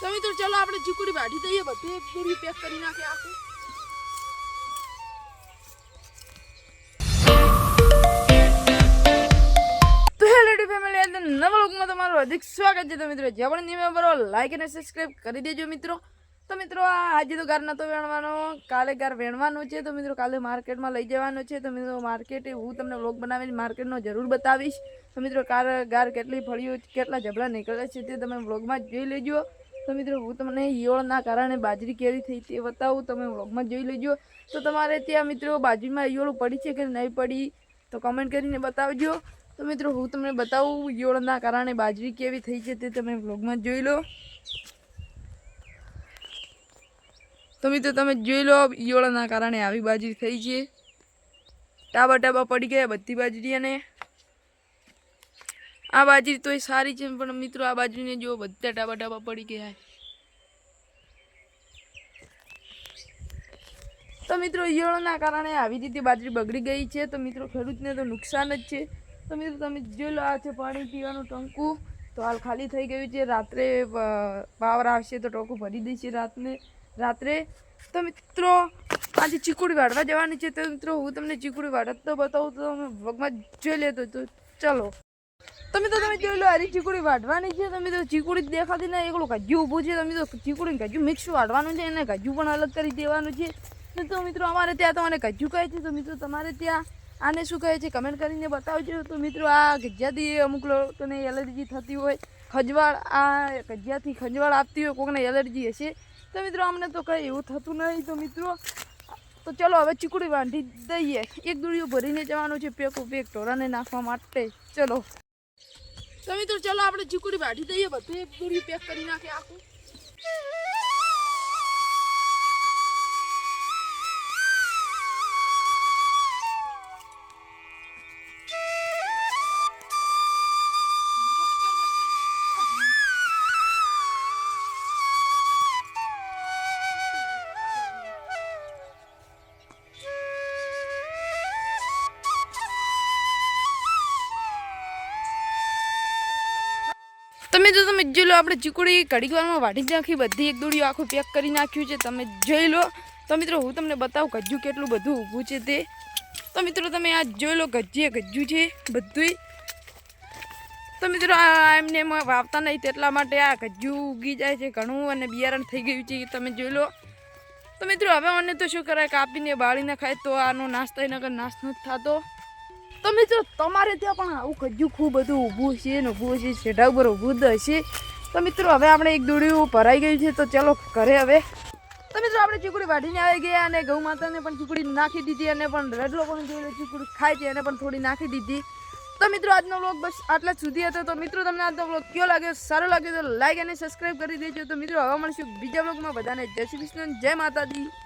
તો મિત્રો ચલો આપણે ચીકુડી વાઢી દઈએ, બધું દોરી પેક કરી નાખે આખું. નવા લોકમાં તમારું અધિક સ્વાગત છે. તો મિત્રો, જે પણ નિયમ બરો લાઈક અને સબસ્ક્રાઈબ કરી દેજો મિત્રો. તો મિત્રો, આ આજે તો ગાર નતો વેણવાનો, કાલે ગાર વેણવાનો છે. તો મિત્રો, કાલે માર્કેટમાં લઈ જવાનો છે. તો મિત્રો, માર્કેટે હું તમને વ્લોગ બનાવીને માર્કેટનો જરૂર બતાવીશ. તો મિત્રો, કાર ગાર કેટલી ફળીઓ કેટલા જબડા નીકળે છે તે તમે વ્લોગમાં જોઈ લેજો. તો મિત્રો, હું તમને ઈયળના કારણે બાજરી કેવી થઈ તે બતાવું, તમે વ્લોગમાં જોઈ લેજો. તો તમારે ત્યાં મિત્રો બાજરીમાં ઈયળો પડી છે કે નહીં પડી, તો કમેન્ટ કરીને બતાવજો. તો મિત્રો, હું તમને બતાવું, ઈયળના કારણે બાજરી કેવી થઈ છે તે તમે વ્લોગમાં જોઈ લો. તો મિત્રો, તમે જોઈ લો, ઈયળના કારણે આવી બાજરી થઈ છે. ટાબા ટાબા પડી ગયા, બધી બાજરી અને આ બાજરી તો સારી છે, પણ મિત્રો આ બાજરીને જો બધા ટાબા ટાબા પડી ગયા તો મિત્રો, ઈયળોના કારણે આવી રીતે બાજરી બગડી ગઈ છે. તો મિત્રો, ખેડૂતને તો નુકસાન જ છે. તો મિત્રો, તમે જોઈ લો, આ છે પાણી પીવાનું ટંકું. તો હાલ ખાલી થઈ ગયું છે. રાત્રે પાવર આવશે તો ટોકું ભરી દઈશે રાતને, રાત્રે. તો મિત્રો આજે ચીકુડી વાળવા જવાની છે, તો મિત્રો, હું તમને ચીકુડી વાળત તો બતાવું, તો તમે વગમાં જોઈ લેતો તો ચલો. તમે તો તમે જોઈ લો હરી ચીકુડી વાઢવાની છે, તમે તો ચીકુડી દેખાતી ને એકલું કાજુ ઊભું છે, તમે તો ચીકુડી કાજુ મિક્સ વાઢવાનું છે અને કાજુ પણ અલગ કરી દેવાનું છે. ને તો મિત્રો અમારે ત્યાં તો આને ગજ્જુ કહે છે, તો મિત્રો તમારે ત્યાં આને શું કહે છે કમેન્ટ કરીને બતાવજો. તો મિત્રો આ ગજ્જાથી અમુક લોકોને એલર્જી થતી હોય, ખજવાળ, આ ગજિયાથી ખંજવાળ આપતી હોય, કોકને એલર્જી હશે. તો મિત્રો અમને તો કંઈ એવું થતું નહીં. તો મિત્રો, તો ચલો હવે ચીકુડી વાંધી દઈએ. એક દુડીઓ ભરીને જવાનું છે, પેકો પેક ટોરાને નાખવા માટે. ચલો. તો મિત્રો ચલો આપણે ચીકુડી બાઢી દઈએ બધું એક દોરી પેક કરી નાખે આખું. તમે જો તમે જોઈ લો, આપણે ચીકુડી ઘડીક વારમાં વાટી નાખી, બધી એક દોડીઓ આખું પેક કરી નાખ્યું છે. તમે જોઈ લો. તો મિત્રો, હું તમને બતાવું ગજ્જુ કેટલું બધું ઊભું છે તે. તો મિત્રો, તમે આ જોઈ લો ગજ્જીએ ગજ્જુ છે બધુંય. તો મિત્રો, આ એમને એમ વાવતા નહીં, તેટલા માટે આ ગજ્જુ ઉગી જાય છે ઘણું અને બિયારણ થઈ ગયું છે તમે જોઈ લો. તો મિત્રો, હવે મને તો શું કરાય, કાપીને બાળીને ખાય તો આનો નાસ્તો, એના નાશ નથી થતો. તો મિત્રો તમારે ત્યાં પણ આવું કજ્યું ખૂબ બધું ઊભું છે ને ઊભું છે છેઢા ઉપર ઊભું હશે. તો મિત્રો, હવે આપણે એક દોડ્યું ભરાઈ ગયું છે, તો ચાલો ઘરે હવે. તો મિત્રો, આપણે ચીકડી વાઢીને આવી ગયા અને ગૌ માતાને પણ ચીકડી નાખી દીધી અને પણ રેડલો પણ ચીકડી ચીકુડી ખાય છે, એને પણ થોડી નાખી દીધી. તો મિત્રો, આજનો વ્લોગ બસ આટલા સુધી હતો. તો મિત્રો, તમને આજનો વ્લોગ કયો લાગ્યો? સારો લાગ્યો તો લાઈક અને સબસ્ક્રાઈબ કરી દેજો. તો મિત્રો, હવે મળશું બીજા વ્લોગમાં બધાને જય શ્રી કૃષ્ણ, જય માતાજી.